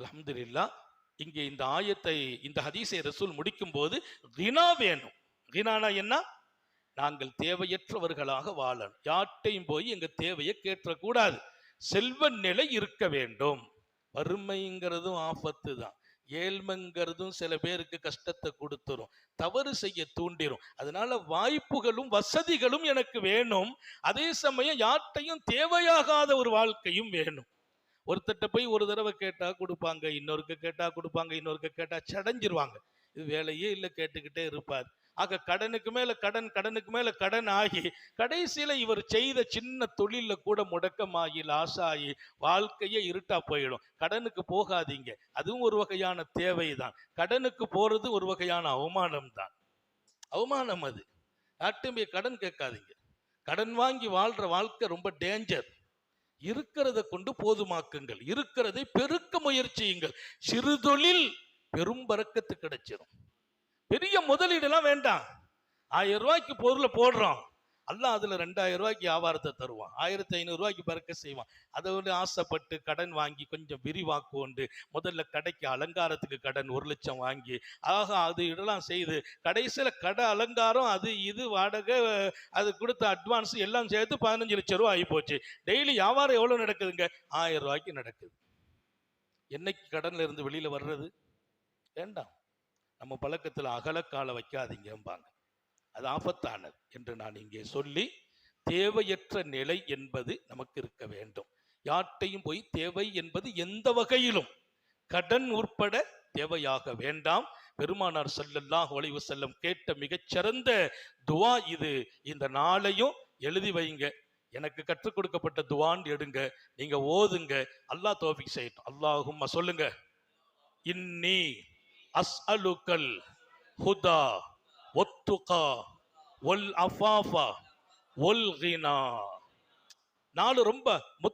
அலமதுல்லா இங்கே இந்த ஆயத்தை இந்த ஹதீஸை ரசூல் முடிக்கும் போது கினா வேணும். கினானா என்ன? நாங்கள் தேவையற்றவர்களாக வாழணும். யார்ட்டையும் போய் எங்க தேவையை கேட்டக்கூடாது செல்வ நிலை இருக்க வேண்டும். வறுமைங்கிறதும் ஆபத்து தான். ஏழ்மைங்கிறதும் சில பேருக்கு கஷ்டத்தை கொடுத்துரும். தவறு செய்ய தூண்டிரும். அதனால வாய்ப்புகளும் வசதிகளும் எனக்கு வேணும். அதே சமயம் யார்ட்டையும் தேவையாகாத ஒரு வாழ்க்கையும் வேணும். ஒருத்தட்ட போய் ஒரு தடவை கேட்டால் கொடுப்பாங்க இன்னொருக்க கேட்டால் கொடுப்பாங்க இன்னொருக்க கேட்டால் சடைஞ்சிருவாங்க. இது வேலையே இல்லை கேட்டுக்கிட்டே இருப்பார். ஆக கடனுக்கு மேல கடன் கடனுக்கு மேல கடன் ஆகி கடைசியில இவர் செய்த சின்ன தொழிலில் கூட முடக்கமாகி லாஸ் ஆகி வாழ்க்கையே இருட்டா போயிடும். கடனுக்கு போகாதீங்க. அதுவும் ஒரு வகையான தேவைதான். கடனுக்கு போறது ஒரு வகையான அவமானம் தான் அவமானம் அது. யார்ட்டும் கடன் கேட்காதீங்க. கடன் வாங்கி வாழ்ற வாழ்க்கை ரொம்ப டேஞ்சர் இருக்கிறத கொண்டு போதுமாக்குங்கள். இருக்கிறதை பெருக்க முயற்சியுங்கள். சிறு தொழில் பெரும் பறக்கத்து கிடைச்சிரும். பெரிய முதலீடுலாம் வேண்டாம். ஆயிரம் ரூபாய்க்கு பொருளை போடுறோம். அல்லாஹ் அதில் ரெண்டாயிரம் ரூபாய்க்கு வியாபாரத்தை தருவான். ஆயிரத்தி ஐநூறு ரூபாய்க்கு பறக்க செய்வான். அதை வந்து ஆசைப்பட்டு கடன் வாங்கி கொஞ்சம் விரிவாக்கு கொண்டு முதல்ல கடைக்கு அலங்காரத்துக்கு கடன் ஒரு லட்சம் வாங்கி ஆக அது இதெல்லாம் செய்து கடைசியில் கடை அலங்காரம் அது இது வாடகை அது கொடுத்த அட்வான்ஸ் எல்லாம் சேர்த்து பதினஞ்சு லட்சம் ரூபா ஆகி போச்சு. டெய்லி வியாபாரம் எவ்வளோ நடக்குதுங்க? ஆயிரம் ரூபாய்க்கு நடக்குது. என்னைக்கு கடன்ல இருந்து வெளியில் வர்றது? வேண்டாம். நம்ம பழக்கத்தில் அகலக்கால வைக்காதீங்கம்பாங்க. அது ஆபத்தானது என்று நான் இங்கே சொல்லி தேவையற்ற நிலை என்பது நமக்கு இருக்க வேண்டும். யார்ட்டையும் போய் தேவை என்பது எந்த வகையிலும் கடன் உட்பட தேவையாக வேண்டாம். பெருமானார் செல்லல்லாஹ் ஒளிவு செல்லம் கேட்ட மிகச்சிறந்த துவா இது. இந்த நாளையும் எழுதி வைங்க. எனக்கு கற்றுக் கொடுக்கப்பட்ட துவான்னு எடுங்க. நீங்க ஓதுங்க. அல்லாஹ் தோஃபிக் செய்யட்டும். அல்லாஹும் சொல்லுங்க. இன்னி அஸ் அலுக்கல் ஹுதா. ஒத்துகா ஒல் அஃபாஃபா ஒல் கினா நாலு ரொம்ப